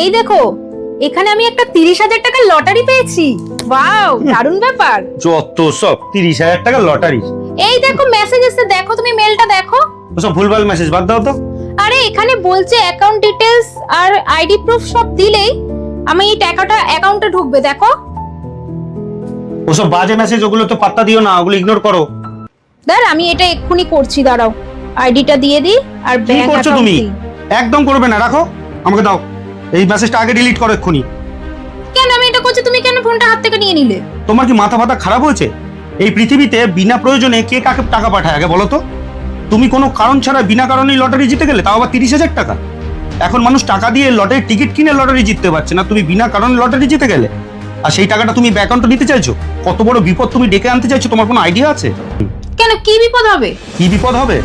এই দেখো এখানে আমি একটা তিরিশ হাজার টাকার লটারি পেয়েছি। ওয়াও দারুণ ব্যাপার। যত সব তিরিশ হাজার টাকা লটারি। এই দেখো মেসেজ এসে দেখো তুমি মেলটা দেখো। ওসব ভুলভাল মেসেজ বাদ দাও তো। আরে এখানে বলছে অ্যাকাউন্ট ডিটেলস আর আইডি প্রুফ সব দিলেই আমি এই টাকাটা অ্যাকাউন্টে ঢুকবে দেখো। ওসব বাজে মেসেজ ওগুলো তো পাত্তা দিও না ওগুলো ইগনোর করো। দাঁড় আমি এটা এক্ষুনি করছি দাঁড়াও। আইডিটা দিয়ে দিই আর ব্যাংক করছ তুমি? একদম করবে না রাখো আমাকে দাও। এই মেসেজটা আগে ডিলিট করো এক্ষুনি। কেন? আমি এটা করছি তুমি কেন ফোনটা হাত থেকে নিয়ে নিলে? তোমার কি মাথা ফাতা খারাপ হয়েছে? এই পৃথিবীতে বিনা প্রয়োজনে কে কাকে টাকা পাঠায় আগে বলো তো? তুমি কোনো কারণ ছাড়া বিনা কারণেই লটারি জিতে গেলে তাও আবার তিরিশ হাজার টাকা? এখন মানুষ টাকা দিয়ে লটারির টিকিট কিনে লটারি জিততে পারছে না তুমি বিনা কারণে লটারি জিতে গেলে। আর সেই টাকাটা তুমি ব্যাকআউন্টে নিতে চাইছো? কত বড় বিপদ তুমি ডেকে আনতে চাইছো? তোমার কোনো আইডিয়া আছে? কেন? কি বিপদ হবে? কি বিপদ হবে?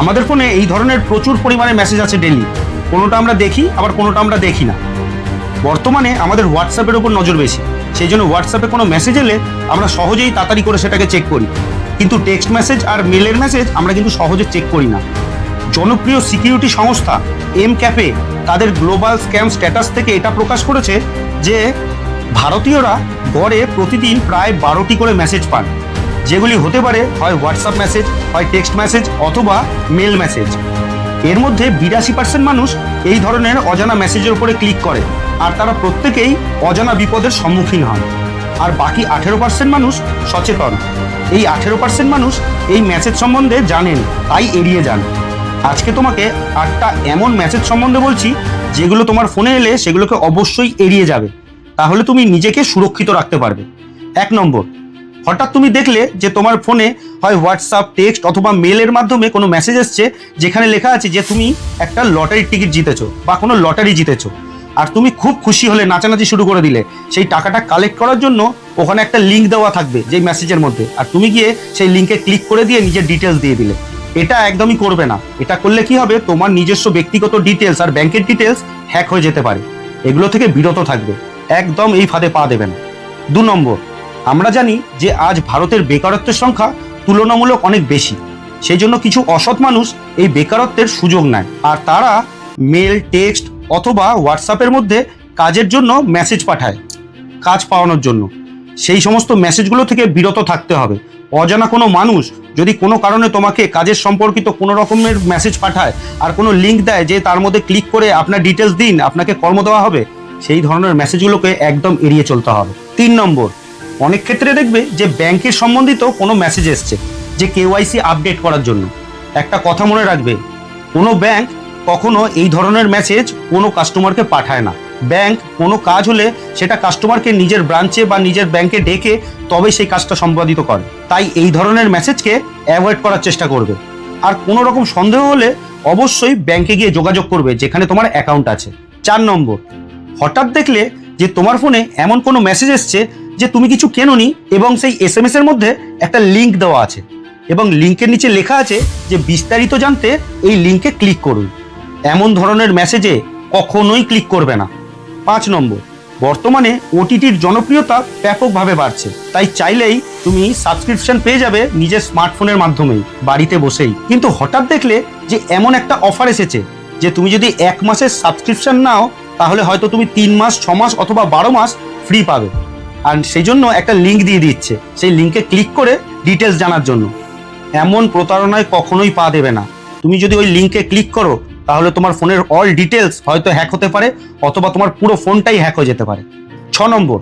আমাদের ফোনে এই ধরনের প্রচুর পরিমাণে মেসেজ আছে ডেলি কোনোটা আমরা দেখি, আবার কোনোটা আমরা দেখি না। বর্তমানে আমাদের হোয়াটসঅ্যাপের ওপর নজর বেশি। সেই জন্য হোয়াটসঅ্যাপে কোনো মেসেজ এলে আমরা সহজেই তাড়াতাড়ি করে সেটাকে চেক করি। কিন্তু টেক্সট মেসেজ আর মেলের মেসেজ আমরা কিন্তু সহজে চেক করি না। জনপ্রিয় সিকিউরিটি সংস্থা এম ক্যাপে তাদের গ্লোবাল স্ক্যাম স্ট্যাটাস থেকে এটা প্রকাশ করেছে যে ভারতীয়রা গড়ে প্রতিদিন প্রায় বারোটি করে মেসেজ পান। যেগুলি হতে পারে হয় হোয়াটসঅ্যাপ মেসেজ হয় টেক্সট মেসেজ অথবা মেল মেসেজ এর মধ্যে বিরাশি পার্সেন্ট মানুষ এই ধরনের অজানা মেসেজের উপরে ক্লিক করে, আর তারা প্রত্যেকেই অজানা বিপদের সম্মুখীন হন। আর বাকি আঠেরো পার্সেন্ট মানুষ সচেতন। এই আঠেরো পার্সেন্ট মানুষ এই মেসেজ সম্বন্ধে জানেন, তাই এড়িয়ে যান। আজকে তোমাকে আটটা এমন মেসেজ সম্বন্ধে বলছি, যেগুলো তোমার ফোনে এলে সেগুলোকে অবশ্যই এড়িয়ে যাবে। তাহলে তুমি নিজেকে সুরক্ষিত রাখতে পারবে। এক নম্বর হঠাৎ তুমি দেখলে যে তোমার ফোনে হয় হোয়াটসঅ্যাপ টেক্সট অথবা মেলের মাধ্যমে কোনো মেসেজ এসছে যেখানে লেখা আছে যে তুমি একটা লটারির টিকিট জিতেছো বা কোনো লটারি জিতেছো। আর তুমি খুব খুশি হলে, নাচানাচি শুরু করে দিলে। সেই টাকাটা কালেক্ট করার জন্য ওখানে একটা লিঙ্ক দেওয়া থাকবে যেই মেসেজের মধ্যে। আর তুমি গিয়ে সেই লিঙ্কে ক্লিক করে দিয়ে নিজের ডিটেলস দিয়ে দিলে। এটা একদমই করবে না। এটা করলে কি হবে? তোমার নিজস্ব ব্যক্তিগত ডিটেলস আর ব্যাংকের ডিটেলস হ্যাক হয়ে যেতে পারে। এগুলো থেকে বিরত থাকবে। একদম এই ফাঁদে পা দেবে না। দু নম্বর আমরা জানি যে আজ ভারতের বেকারত্বের সংখ্যা তুলনামূলক অনেক বেশি। সেই জন্য কিছু অসৎ মানুষ এই বেকারত্বের সুযোগ নেয়। আর তারা মেল, টেক্সট অথবা হোয়াটসঅ্যাপের মধ্যে কাজের জন্য মেসেজ পাঠায়, কাজ পাওয়ানোর জন্য। সেই সমস্ত মেসেজগুলো থেকে বিরত থাকতে হবে। অজানা কোনো মানুষ যদি কোনো কারণে তোমাকে কাজের সম্পর্কিত কোনো রকমের মেসেজ পাঠায় আর কোনো লিঙ্ক দেয় যে তার মধ্যে ক্লিক করে আপনার ডিটেলস দিন, আপনাকে কর্ম দেওয়া হবে, সেই ধরনের মেসেজগুলোকে একদম এড়িয়ে চলতে হবে। তিন নম্বর অনেক ক্ষেত্রে দেখবে যে ব্যাংকের সম্বন্ধিত কোনো মেসেজ এসছে যে কেওয়াইসি আপডেট করার জন্য। একটা কথা মনে রাখবে, কোনো ব্যাংক কখনো এই ধরনের মেসেজ কোনো কাস্টমারকে পাঠায় না। ব্যাংক কোনো কাজ হলে সেটা কাস্টমারকে নিজের ব্রাঞ্চে বা নিজের ব্যাংকে ডেকে তবে সেই কাজটা সম্পাদিত করে। তাই এই ধরনের মেসেজকে অ্যাভয়েড করার চেষ্টা করবে। আর কোনো রকম সন্দেহ হলে অবশ্যই ব্যাংকে গিয়ে যোগাযোগ করবে, যেখানে তোমার অ্যাকাউন্ট আছে। চার নম্বর, হঠাৎ দেখলে যে তোমার ফোনে এমন কোনো মেসেজ এসছে যে তুমি কিছু কেননি এবং সেই এস এম এর মধ্যে একটা লিঙ্ক দেওয়া আছে। এবং লিঙ্কের নিচে লেখা আছে যে বিস্তারিত জানতে এই লিঙ্কে ক্লিক করুন। এমন ধরনের মেসেজে কখনোই ক্লিক করবে না। পাঁচ নম্বর, বর্তমানে ওটিটির জনপ্রিয়তা ব্যাপকভাবে বাড়ছে। তাই চাইলেই তুমি সাবস্ক্রিপশন পেয়ে যাবে নিজের স্মার্টফোনের মাধ্যমেই, বাড়িতে বসেই। কিন্তু হঠাৎ দেখলে যে এমন একটা অফার এসেছে যে তুমি যদি এক মাসের সাবস্ক্রিপশন নাও, তাহলে হয়তো তুমি তিন মাস, ছ মাস অথবা বারো মাস ফ্রি পাবে। আর সেই জন্য একটা লিঙ্ক দিয়ে দিচ্ছে। সেই লিঙ্কে ক্লিক করে ডিটেলস জানার জন্য। এমন প্রতারণায় কখনোই পা দেবে না। তুমি যদি ওই লিঙ্কে ক্লিক করো, তাহলে তোমার ফোনের অল ডিটেলস হয়তো হ্যাক হতে পারে, অথবা তোমার পুরো ফোনটাই হ্যাক হয়ে যেতে পারে। ছ নম্বর,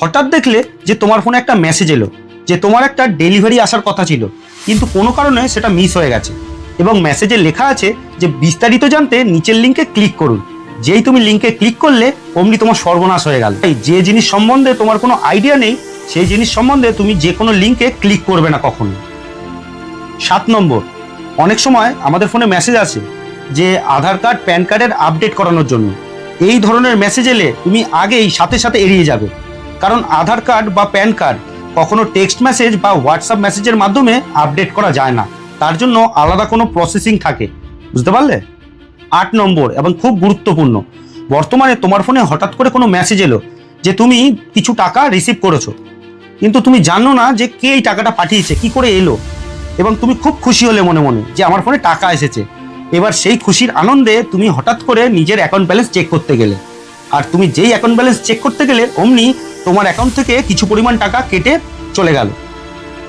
হঠাৎ দেখলে যে তোমার ফোনে একটা মেসেজ এলো, যে তোমার একটা ডেলিভারি আসার কথা ছিল, কিন্তু কোনো কারণে সেটা মিস হয়ে গেছে। এবং মেসেজে লেখা আছে যে বিস্তারিত জানতে নিচের লিঙ্কে ক্লিক করুন। যেই তুমি লিঙ্কে ক্লিক করলে অমনি তোমার সর্বনাশ হয়ে গেল। যে জিনিস সম্বন্ধে তোমার কোনো আইডিয়া নেই, সেই জিনিস সম্বন্ধে তুমি যে কোনো লিঙ্কে ক্লিক করবে না কখনো। সাত নম্বর, অনেক সময় আমাদের ফোনে মেসেজ আসে যে আধার কার্ড প্যান কার্ডের আপডেট করানোর জন্য। এই ধরনের মেসেজ এলে তুমি আগেই সাথে সাথে এড়িয়ে যাবে। কারণ আধার কার্ড বা প্যান কার্ড কখনো টেক্সট মেসেজ বা হোয়াটসঅ্যাপ মেসেজের মাধ্যমে আপডেট করা যায় না। তার জন্য আলাদা কোনো প্রসেসিং থাকে। বুঝতে পারলে? আট নম্বর এবং খুব গুরুত্বপূর্ণ। বর্তমানে তোমার ফোনে হঠাৎ করে কোনো মেসেজ এলো যে তুমি কিছু টাকা রিসিভ করেছ। কিন্তু তুমি জানো না যে কে এই টাকাটা পাঠিয়েছে, কি করে এলো? এবং তুমি খুব খুশি হলে মনে মনে যে আমার ফোনে টাকা এসেছে। এবার সেই খুশির আনন্দে তুমি হঠাৎ করে নিজের অ্যাকাউন্ট ব্যালেন্স চেক করতে গেলে। আর তুমি যেই অ্যাকাউন্ট ব্যালেন্স চেক করতে গেলে, অমনি তোমার অ্যাকাউন্ট থেকে কিছু পরিমাণ টাকা কেটে চলে গেল।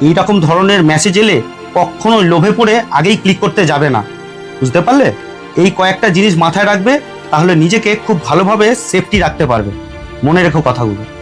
এই রকম ধরনের মেসেজ এলে কখনো লোভে পড়ে আগেই ক্লিক করতে যাবে না। বুঝতে পারলে? এই কয়েকটা জিনিস মাথায় রাখবে, তাহলে নিজেকে খুব ভালোভাবে সেফটি রাখতে পারবে। মনে রেখো কথাগুলো।